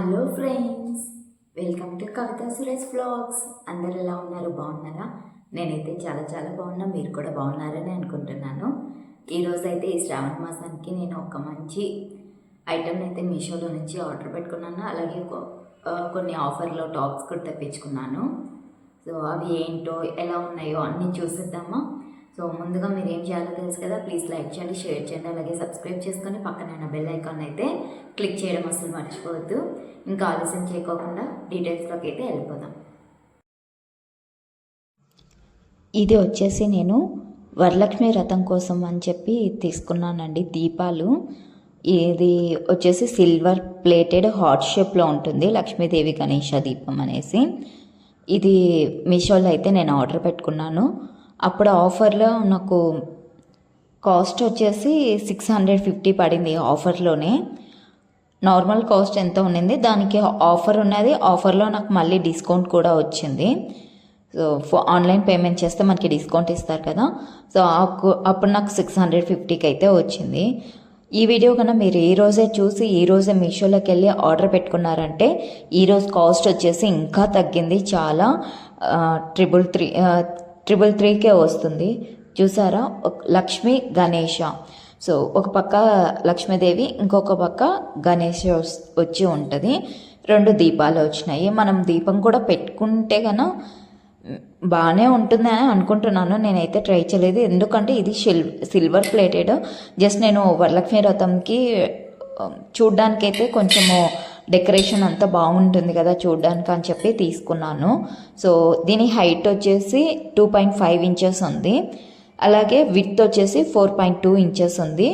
Hello friends welcome to Kavitha Suresh blogs అందరు ఎలా ఉన్నారు? బాగున్నారా? నేనైతే చాలా చాలా బాగున్నా. మీరు కూడా బాగున్నారని అనుకుంటున్నాను. ఈరోజు అయితే ఈ శ్రావణ మాసానికి నేను ఒక మంచి ఐటెం అయితే మీషోలో నుంచి ఆర్డర్ పెట్టుకున్నాను. అలాగే కొన్ని ఆఫర్లో టాప్స్ కూడా తెప్పించుకున్నాను. సో అవి ఏంటో ఎలా ఉన్నాయో అన్నీ చూసేద్దామా? సో ముందుగా మీరు ఏం చేయాలో తెలుసు కదా ప్లీజ్ లైక్ చేయండి షేర్ చేయండి అలాగే సబ్స్క్రైబ్ చేసుకొని పక్కన బెల్ ఐకాన్ అయితే క్లిక్ చేయడం అసలు మర్చిపోవద్దు. ఇంకా ఆలస్యం చేయకోకుండా డీటెయిల్స్లోకి అయితే వెళ్ళిపోదాం. ఇది వచ్చేసి నేను వరలక్ష్మి రథం కోసం అని చెప్పి తీసుకున్నానండి దీపాలు. ఇది వచ్చేసి సిల్వర్ ప్లేటెడ్ హాట్ షేప్లో ఉంటుంది లక్ష్మీదేవి గణేష దీపం అనేసి. ఇది మీషోలో అయితే నేను ఆర్డర్ పెట్టుకున్నాను. అప్పుడు ఆఫర్లో నాకు కాస్ట్ వచ్చేసి సిక్స్ హండ్రెడ్ ఫిఫ్టీ పడింది ఆఫర్లోనే. నార్మల్ కాస్ట్ ఎంత ఉండింది దానికి ఆఫర్ ఉన్నది ఆఫర్లో నాకు మళ్ళీ డిస్కౌంట్ కూడా వచ్చింది. సో ఫో- ఆన్లైన్ పేమెంట్ చేస్తే మనకి డిస్కౌంట్ ఇస్తారు కదా. సో అప్పు- అప్పుడు నాకు సిక్స్ హండ్రెడ్ ఫిఫ్టీకి అయితే వచ్చింది. ఈ వీడియో కన్నా మీరు ఈ రోజే చూసి ఈ రోజే మీషోలోకి వెళ్ళి ఆర్డర్ పెట్టుకున్నారంటే ఈ రోజు కాస్ట్ వచ్చేసి ఇంకా తగ్గింది చాలా. ట్రిపుల్ త్రీ ట్రిపుల్ త్రీకే వస్తుంది. చూసారా? ఒక- లక్ష్మి గణేష. సో ఒక పక్క లక్ష్మీదేవి ఇంకొక పక్క గణేష వచ్చి ఉంటుంది. రెండు దీపాలు వచ్చినాయి. మనం దీపం కూడా పెట్టుకుంటే గన బాగానే ఉంటుందని అనుకుంటున్నాను. నేనైతే ట్రై చేయలేదు. ఎందుకంటే ఇది సిల్ సిల్వర్ ప్లేటెడ్. జస్ట్ నేను వరలక్ష్మి రథంకి చూడ్డానికైతే కొంచెము డెకరేషన్ అంతా బాగుంటుంది కదా చూడడానికి అని చెప్పి తీసుకున్నాను. సో దీని హైట్ వచ్చేసి టూ పాయింట్ ఫైవ్ ఇంచెస్ ఉంది. అలాగే విత్ వచ్చేసి ఫోర్ పాయింట్ టూ ఇంచెస్ ఉంది.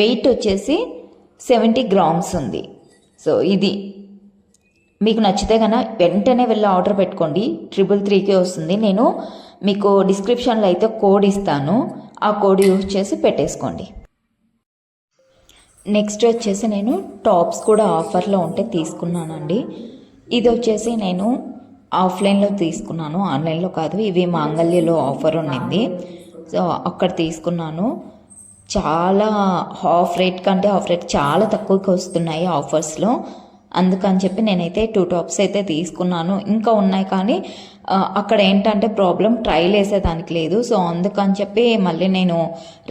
వెయిట్ వచ్చేసి సెవెంటీ గ్రామ్స్ ఉంది. సో ఇది మీకు నచ్చితే కనుక వెంటనే వెళ్ళి ఆర్డర్ పెట్టుకోండి. ట్రిపుల్ త్రీకే వస్తుంది. నేను మీకు డిస్క్రిప్షన్లో అయితే కోడ్ ఇస్తాను. ఆ కోడ్ యూజ్ చేసి పెట్టేసుకోండి. నెక్స్ట్ వచ్చేసి నేను టాప్స్ కూడా ఆఫర్లో ఉంటే తీసుకున్నానండి. ఇది వచ్చేసి నేను ఆఫ్లైన్లో తీసుకున్నాను. ఆన్లైన్లో కాదు ఇవి మాంగళ్యలో ఆఫర్ ఉండింది సో అక్కడ తీసుకున్నాను. చాలా హాఫ్ రేట్ కంటే హాఫ్ రేట్ చాలా తక్కువకి వస్తున్నాయి ఆఫర్స్లో. అందుకని చెప్పి నేనైతే టూ టాప్స్ అయితే తీసుకున్నాను. ఇంకా ఉన్నాయి కానీ అక్కడ ఏంటంటే ప్రాబ్లం ట్రైల్ వేసేదానికి లేదు. సో అందుకని చెప్పి మళ్ళీ నేను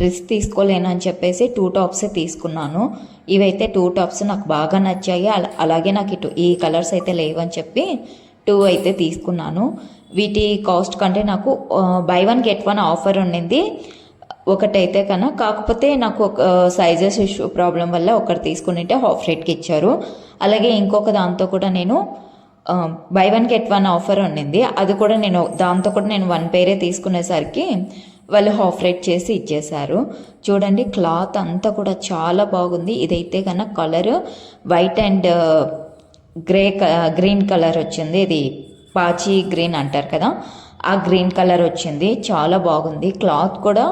రిస్క్ తీసుకోలేను అని చెప్పేసి టూ టాప్సే తీసుకున్నాను. ఇవైతే టూ టాప్స్ నాకు బాగా నచ్చాయి. అలాగే నాకు ఇటు ఈ కలర్స్ అయితే లేవని చెప్పి టూ అయితే తీసుకున్నాను. వీటి కాస్ట్ కంటే నాకు buy one get one offer ఉండింది. ఒకటైతే కన్నా కాకపోతే నాకు ఒక సైజెస్ ఇష్యూ ప్రాబ్లం వల్ల ఒకటి తీసుకునింటే హాఫ్ రేట్కి ఇచ్చారు. అలాగే ఇంకొక దాంతో కూడా నేను buy one get one offer ఉండింది. అది కూడా నేను దాంతో కూడా నేను వన్ పేరే తీసుకునేసరికి వాళ్ళు హాఫ్ రేట్ చేసి ఇచ్చేశారు. చూడండి క్లాత్ అంతా కూడా చాలా బాగుంది. ఇదైతే కన్నా colour white and grey green colour వచ్చింది. ఇది పాచి గ్రీన్ అంటారు కదా ఆ గ్రీన్ కలర్ వచ్చింది. చాలా బాగుంది. క్లాత్ కూడా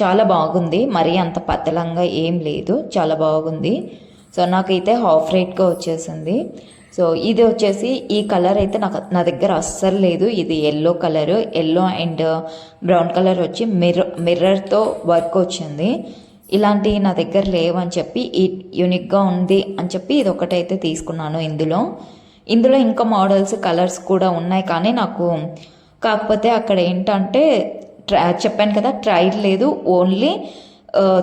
చాలా బాగుంది. మరీ అంత పతలంగా ఏం లేదు. చాలా బాగుంది. సో నాకైతే హాఫ్ రేట్గా వచ్చేసింది. సో ఇది వచ్చేసి ఈ కలర్ అయితే నాకు నా దగ్గర అస్సలు లేదు. ఇది yellow colour. Yellow and brown colour వచ్చి మిర్రర్ మిర్రర్తో వర్క్ వచ్చింది. ఇలాంటి నా దగ్గర లేవని చెప్పి ఈ యూనిక్గా ఉంది అని చెప్పి ఇది ఒకటైతే తీసుకున్నాను ఇందులో. ఇందులో ఇంకా మోడల్స్ కలర్స్ కూడా ఉన్నాయి. కానీ నాకు కాకపోతే అక్కడ ఏంటంటే ట్రా చెప్పాను కదా ట్రైల్ లేదు ఓన్లీ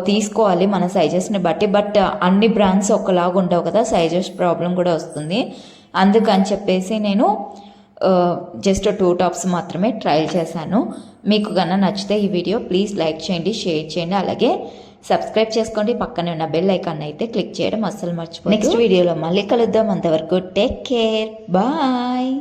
తీసుకోవాలి మన సైజెస్ని బట్టి. బట్ అన్ని బ్రాండ్స్ ఒకలాగా ఉండవు కదా సైజెస్ ప్రాబ్లం కూడా వస్తుంది. అందుకని చెప్పేసి నేను జస్ట్ టూ టాప్స్ మాత్రమే ట్రయల్ చేశాను. మీకు కన్నా నచ్చితే ఈ వీడియో ప్లీజ్ లైక్ చేయండి షేర్ చేయండి. అలాగే సబ్స్క్రైబ్ చేసుకోండి. పక్కనే ఉన్న బెల్ ఐకాన్ అయితే క్లిక్ చేయడం అస్సలు మర్చిపోయి నెక్స్ట్ వీడియోలో మళ్ళీ కలుద్దాం. అంతవరకు టేక్ కేర్ బాయ్